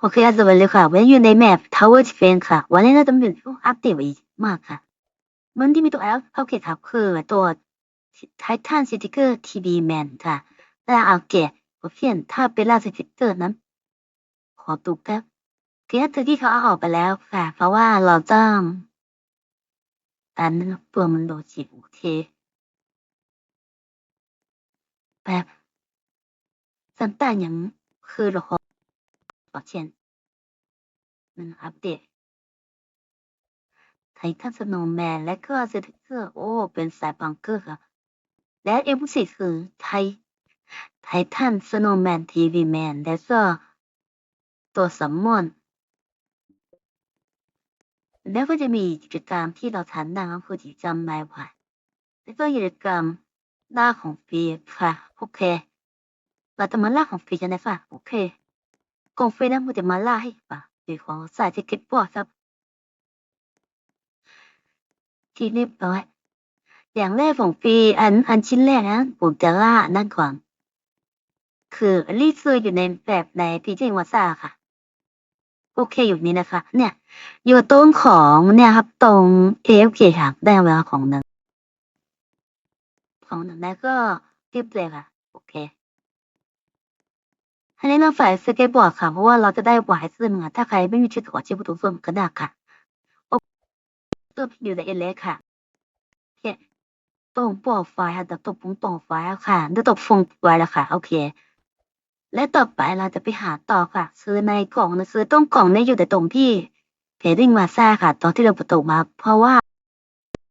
โอเคสวัสดีค่ะวันนี้อยู่ในแมป Tower Defense ค่ะ วันนี้เราจะมีผู้อัปเดตไว้มากค่ะมันที่มีตัวแอปโอเคครับคือตัว Titan Sticker TV Man ค่ะและเอาเกะผมเพียนถ้าเป็นล่าสติกเกอร์นั้น ขอตูแป๊บคือถ้าที่เขาเอาออกไปแล้วค่ะ เพราะว่าเราต้องอันนั้นตัวมันโดดจิบโอเคแป๊บสันตาอย่างคือเราขอ ขอเช่นมันอัปเดตไททันสโนว์แมนและก็สติกเกอร์โอ้ เป็นสายบังเกอร์ค่ะ และเอ็มสี่คือไทไททันสโนว์แมนทีวีแมนและก็ตัวสัมมอนแล้วก็จะมีกิจกรรมที่เราทำได้ก็คือกิจกรรมไม้ไหวแล้วก็กิจกรรมล่าของฟรีค่ะ โอเคเราจะมาล่าของฟรีกันนะคะโอเค กองฟีนั้นมันจะมาล่าให้ป่ะหรือของสายที่คิดว่าครับที่เรียบร้อยอย่างแรกของฟีอันอันชิ้นแรกนะผมจะล่านั่นก่อนคือรีซื้ออยู่ในแบบในพีจีวาซ่าค่ะ โอเคอยู่นี้นะคะ เนี่ย อยู่ตรงของเนี่ยครับ ตรง AFK ค่ะ ได้เวลาของหนึ่งของหนึ่งแล้วก็รีบเลยค่ะ โอเค อันนี้เราฝ่ายสเก็ตบอร์ดค่ะ เพราะว่าเราจะได้หวายซึ่งอะถ้าใครไม่มีชื่อขอชื่อผู้ถูกส่วนก็ได้ค่ะโอ้ตัวอยู่ในเอเลค่ะโอเคตรงปอกไฟค่ะแต่ตบปุ่งปอกไฟค่ะได้ตบฟงไว้แล้วค่ะ โอเค และต่อไปเราจะไปหาต่อค่ะ ซื้อในกล่องนะซื้อต้องกล่องเนี่ยอยู่แต่ตรงที่เพจดิ้งมาซ่าค่ะ ตอนที่เราประตูมา เพราะว่า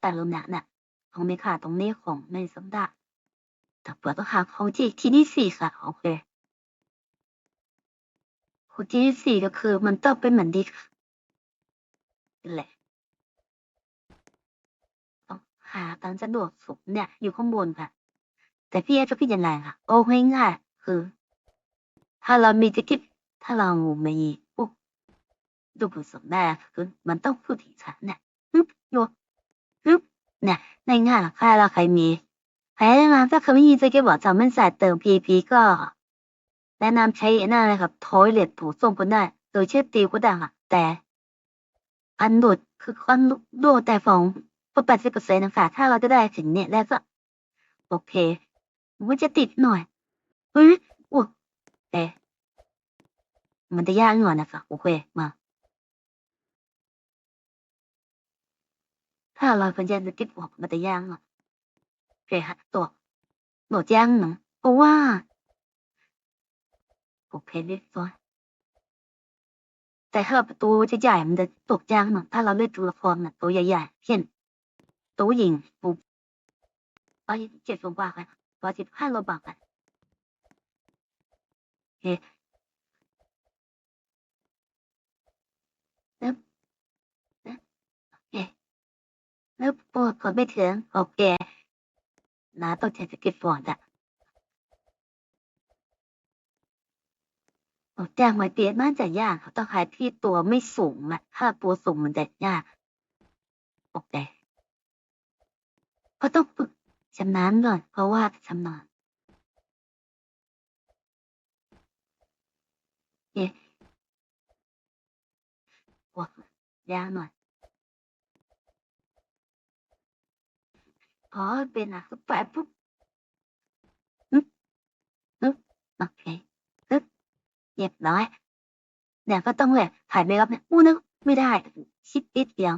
แต่ลมเนี่ยเนี่ยของมีค่ะตรงนี้ของในสัปดาแต่เปิดต้องหาของที่ที่นี่สี่ค่ะ โอเค ขอที่สี่ก็คือมันต้องเป็นเหมือนดีค่ะนั่แหละต้องหาตามสะดวกสุดเนี่ย อยู่ข้างบนค่ะ แต่พี่เอจะพี่ยังไงค่ะ โอ้ง่ายๆคือ ถ้าเรามีจะคิดถ้าเรามีปุ๊บดูผสมแม่คือมันต้องพูดถึงฉันเนี่ยปึ๊บโยปึ๊บเนี่ยในง่ายๆค่เราใครมีใครแนะนำถ้าเขาไม่มีจะเก็บบอกจะไม่ใส่เติม PP ก็ แนะนำใช้นั่นเลยครับทอยเลตถูส่งก็ได้โดยเชื่อตีก็ได้ค่ะ แต่อันโดดคืออันดดแต่ของแปดสิบเปอร์เซ็นต์นะคะถ้าเราจะได้ถึงเนี่ยแล้วก็โอเคมันจะติดหน่อยเฮ้ยโอ้แต่มันจะยากหน่อยนะคะโอเคมาถ้าเราพยายามจะคิดบวกมันจะยากหน่อยโอเคฮะตัวโหลดยากหน่อยเพราะว่า โอเคเรียบร้อยแต่ถ้าประตูจะใหญ่มันจะตกยากหน่อยถ้าเราเลือกตัวละครน่ะตัวใหญ่ๆเช่นตัวหญิงปุ๊บร้อยเจ้าโลบาเคแล้วแล้วโอเคแล้วปวดกม่ถึงโอเคนะต้องใช้สกิลฟอร์ดอะโอ้แจ้งไว้เตียน่าจะยากเขาต้องหาที่ตัวไม่สูงอะถ้าตัวสูงมันจะยากโอเคก็ต้องฝึกชำนาญก่อนเพราะว่าชำนาญโอเคปวดยากหน่อยพอเป็นอะก็ไปปุ๊บอึ๊บอึ๊บโอเค เรียบร้อยเนี่ยก็ต้องแบบถ่ายไปรับเนี่ยอู้นึกไม่ได้ชิปนิดเดียว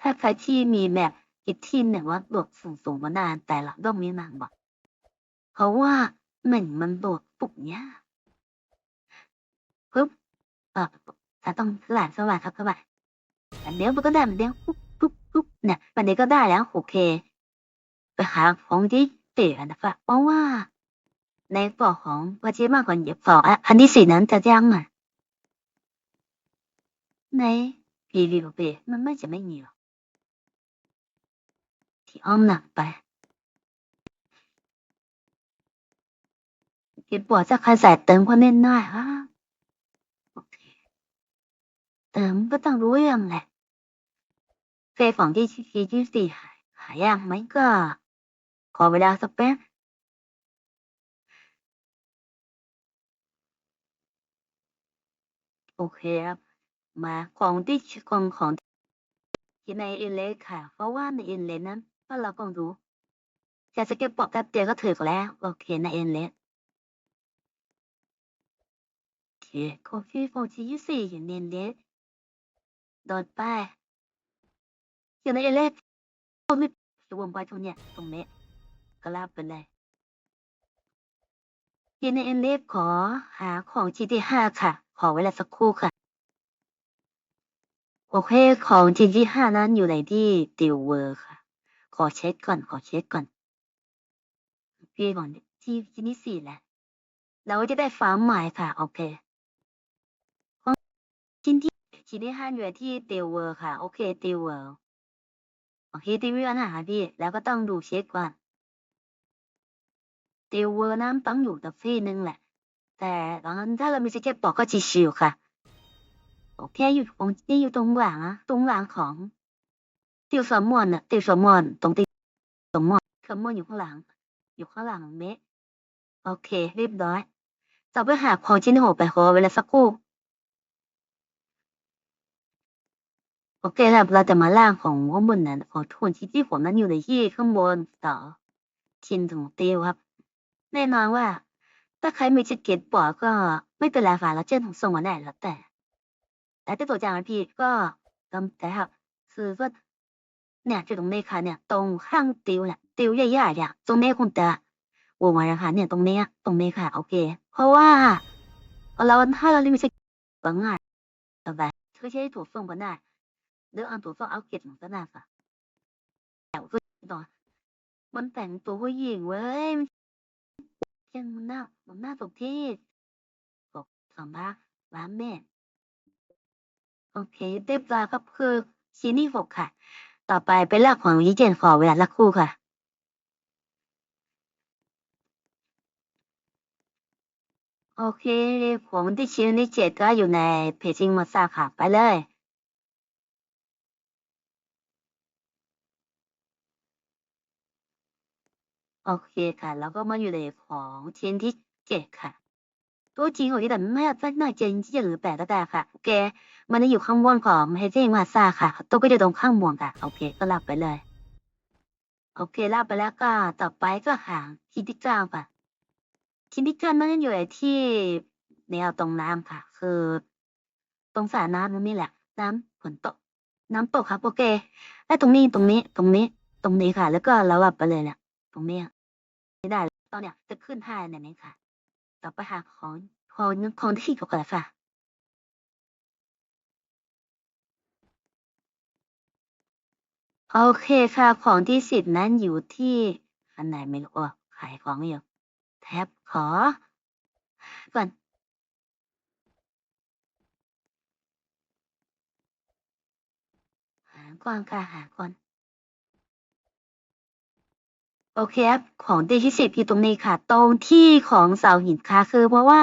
ถ้าใครที่มีแบบอีกทีมเนี่ยว่าโดดสูงสูงๆมานานแต่ละต้องมีนางบอกเพราะว่าเหมือนมันโดดปุ๊บเนี้ยปุ๊บเออจะต้องสลายสลายครับเข้าไปอันเดียวมันก็ได้มือนเดียวปุ๊บปุ๊บปุ๊บเนี่ยวันนี้ก็ได้แล้วโอเค ไปหาของที่เตี๋ยนะคะเพราะว่า ในปอของวาจิมากกว่าเหยียบสออะอันที่สี่นั้นจะยังอะในพีวีเปมันไม่จะไม่มีหรอกที่อ้อมหนักไปคิดว่าจะใครใส่เติมความเล่นได้ฮะเติมก็ต้องรู้เรื่องแหละเฟยของที่ที่ที่สี่หายหายากไหมก็ ขอเวลาสักแป๊บ โอเคครับ มาของที่ของของที่ในอินเลสค่ะ เพราะว่าในอินเลสนั้นก็เราก็รู้แค่สเก็ตบอร์ดแป๊บเดียวก็ถือกันแล้ว โอเคในอินเลสโอเคโคฟี่โฟที่ยี่สี่อยู่ในอินเลสโดนไปอยู่ในอินเลสผมไม่จะวนไปตรงเนี้ยตรงนี้ก็ลาบไปเลยอยู่ในอินเลสขอหาของชิ้นที่ห้าค่ะ ขอเวลาสักครู่ค่ะโอเคของชิ้นที่ห้านั้นอยู่ในที่ติวเวอร์ค่ะ ขอเช็คก่อน ขอเช็คก่อนพี่ก่อนที่ชิ้นที่สี่แหละเราจะได้ฟ้าใหม่ค่ะ โอเคของชิ้นที่ชิ้นที่ห้าอยู่ที่ติวเวอร์ค่ะ โอเคติวเวอร์โอเคติวเวอร์นะค่ะพี่ แล้วก็ต้องดูเช็คก่อนติวเวอร์นั้นต้องอยู่แต่ที่นึงแหละ แต่ตอนนั้นถ้าเรามีสเก็ตบอร์ดก็ชิวค่ะโอเคอยู่ตรงนี่อยู่ตรงหลังอะตรงหลังของติวสมอนอะติวสมอนตรงติวสมอนสมอนอยู่ข้างหลังอยู่ข้างหลังเมะโอเคเรียบร้อยจะไปหาของชิ้นที่หกไปขอเวลาสักครู่โอเคครับเราจะมาล่างของข้างบนนั้นของทุนที่ที่ผมนั้นอยู่ในที่ข้างบนต่อชิ้นถึงติวครับ แน่นอนว่า ถ้าใครไมีสเก็ตบอร์ดก็ไม่เป็นไรค่ะเราเจ้นของส่งมาได้แล้วแต่ แต่ที่ตัวอย่างพี่ก็จำแต่ครับคือว่าเนี่ย就ตรงนี้ค่ะเนี่ยตรงข้างติวเนี่ยติวใหญ่ๆเนี่ยตรงนี้คุณจะวงไว้นะคะเนี่ยตรงนี้ตรงนี้ค่ะโอเค เพราะว่าเราถ้าเราไม่ใช่ก็ง่ายสบายเธอใช้ถั่วส้มก็ได้หรือเอาถั่วส้มเอาเกล็ดของก็ได้ค่ะแต่ก็ต่อมันแต่งตัวผู้หญิงเว้ย ยังน่ามันน่าสมที่บอกสัมภาษณ์ร้านแม่โอเคเรียบร้อยครับคือชิ้นที่หกค่ะ ต่อไปเป็นเรื่องของวิเจนขอเวลาละคู่ค่ะโอเคผมที่ชิ้นที่เจ็ดก็อยู่ในเพจซิงมาซาค่ะ ไปเลย โอเคค่ะ แล้วก็มาอยู่ในของชิ้นที่เจ็ดค่ะ ตัวจริงของที่แต่ไม่ใช่หน่อยเจนที่จะหรือแปดก็แต่ค่ะโอเคมันจะอยู่ข้างบนของเฮเจมาซาค่ะ ตัวก็จะตรงข้างบนค่ะ โอเค ก็ลับไปเลย โอเคลับไปแล้วก็ต่อไปก็หางชิ้นที่เก้าค่ะ ชิ้นที่เก้ามันจะอยู่ในที่แนวตรงน้ำค่ะ คือ ตรงสระน้านี่แหละ น้ำฝนตกน้ำตกครับ โอเค และตรงนี้ตรงนี้ตรงนี้ ตรงนี้ค่ะ แล้วก็เราหลับไปเลยแหละ ตรงเนี้ยไม่ได้ตอนเนี้ยจะขึ้นห้าเนี่ยนี่ค่ะ ต่อไปหาของของของที่ถูกกันค่ะโอเคค่ะ ของที่สิบนั้นอยู่ที่อันไหนไม่รู้อะขายของอยู่แท็บขอ ก่อนหาก่อนค่ะหาก่อน โอเคครับของที่ที่สิบอยู่ตรงนี้ค่ะ ตรงที่ของเสาหินค่ะคือ เพราะว่า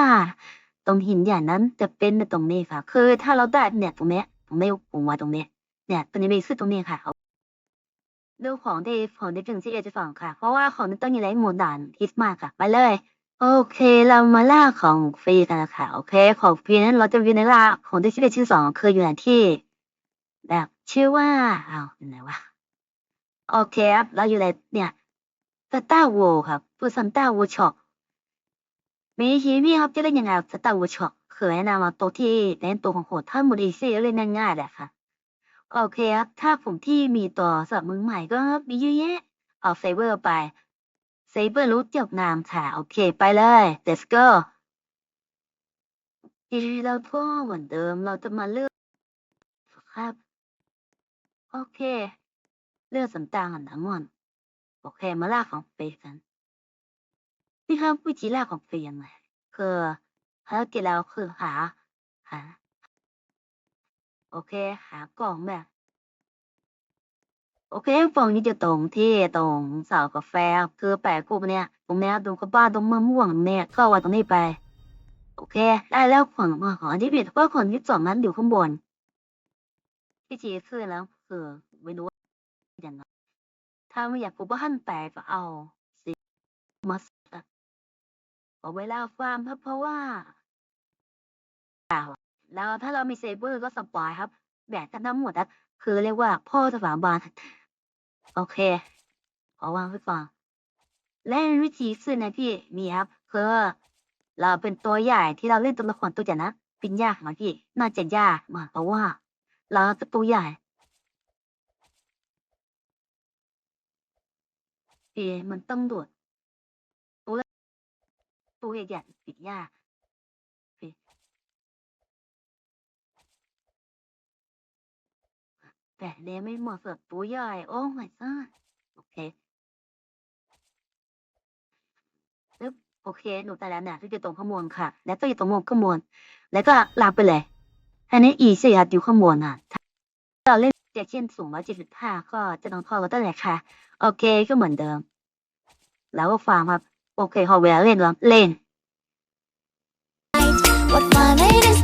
ตรงหินใหญ่นั้นจะเป็นในตรงนี้ค่ะ คือถ้าเราได้เนี่ยตรงนี้ตรงนี้ผมว่าตรงนี้ เนี่ยตรงนี้มีคือตรงนี้ค่ะเอาเรื่องของที่ของที่ถึงที่เอจะสองค่ะ เพราะว่าของนี้ต้องอยู่ในหมดด่านฮิตมากค่ะไปเลย โอเคเรามาล่าของฟรีกันนะคะโอเคของฟรีนั้นเราจะมีในล่าของที่ที่ชื่อสองคืออยู่ในที่ แบบชื่อว่าอ้าวไหนวะโอเคครับเราอยู่ในเนี่ย สตาร์วอลครับตัวซันตาวอลช็อปมีชีพี่ครับจะเล่นยังไงสตาร์วอลช็อปคือแนะนำมาตัวที่เล่นตัวของโหดถ้าหมดอีซี่เล่นง่ายๆแหละค่ะโอเคครับ ถ้าผมที่มีตัวสำหรับมือใหม่ก็มีเยอะแยะเอาเซเบอร์ไปเซเบอร์รู้จักนามค่ะ โอเคไปเลย let's go ทีเราก็เหมือนเดิมเราจะมาเลือกครับ โอเค เลือกสันตางกันทั้งหมด โอเคมาล่าของเฟรีกันนี่ครับวิธีล่าของเฟรียังไงคือภารกิจเราคือหาหาโอเคหากล่องแบบโอเคฟองนี้จะตรงที่ตรงเสากาแฟคือแปะกูเนี่ยตรงเนี้ยตรงกระบ้านตรงมะม่วงเนี่ยก็เอาตรงนี้ไป โอเค ได้แล้วของมาของที่ผิดก็คนที่สองนั้นอยู่ข้างบนที่จีคือแล้วคือไม่รู้ว่าอย่างไร ถ้าไม่อยากกูบ้านแตกก็เอาสิมาเอาเวลาฟาร์มเพราะเพราะว่าแล้วถ้าเรามีเซเบอร์ก็สปอยครับ แบกกันทั้งหมดอะคือเรียกว่าพ่อสถาบันโอเคขอวางไว้ก่อนและวิธีสื่อนะพี่มีครับคือเราเป็นตัวใหญ่ที่เราเล่นตัวละครตัวใหญ่นะเป็นยากไหมพี่น่าจะยากมากเพราะว่า เราจะตัวใหญ่ พี่มันต้งโดดตัวตัวใหญ่ๆปิดยากพี่แต่เนี้ยไม่เหมาะสำหรับตัวใหญ่โอ้ my god โอเคปึ๊บโอเค หนูแต่แล้วเนี่ยที่อยู่ตรงข้างบนค่ะ แล้วก็อยู่ตรงมุมข้างบนแล้วก็ลากไปเลยอันนี้อีเสียอยู่ข้างบนอะเราเล่น จะเช่นสูงร้อยเจ็ดสิบห้าก็จะต้องพอก็ได้แหละค่ะ โอเคก็เหมือนเดิม แล้วก็ฟังครับโอเคพอเวลาเล่นแล้วเล่น What fun it is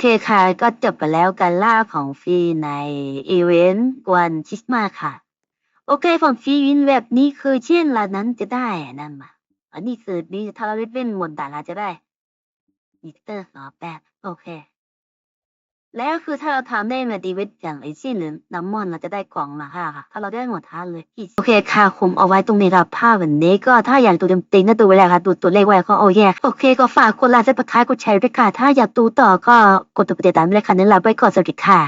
เคค่ะ ก็จบไปแล้วการล่าของฟรีในอีเวนต์วันคริสต์มาสค่ะ โอเคของฟรีวินแบบนี้คือเช่นละนั้นจะได้นั่นมาอันนี้คือนี้ถ้าเราเล่นหมดด่านเราจะได้มิเตอร์สอแปดโอเค แล้วคือถ้าเราทำได้มาดีเวดอย่างไอซี่หรือน้ำมอนเราจะได้กล่องมาค่ะถ้าเราได้หมดท่าเลยโอเคค่ะผมเอาไว้ตรงนี้รับภาพวันนี้ก็ถ้าอยากดูเต็มๆก็ดูไว้แล้วค่ะดูตัวเลขไว้ก็โอเคโอเคก็ฝากกดไลค์กดติดตามกดแชร์ด้วยค่ะถ้าอยากดูต่อก็กดติดตามไปเลยค่ะนั่นลาไปก่อนสวัสดีค่ะ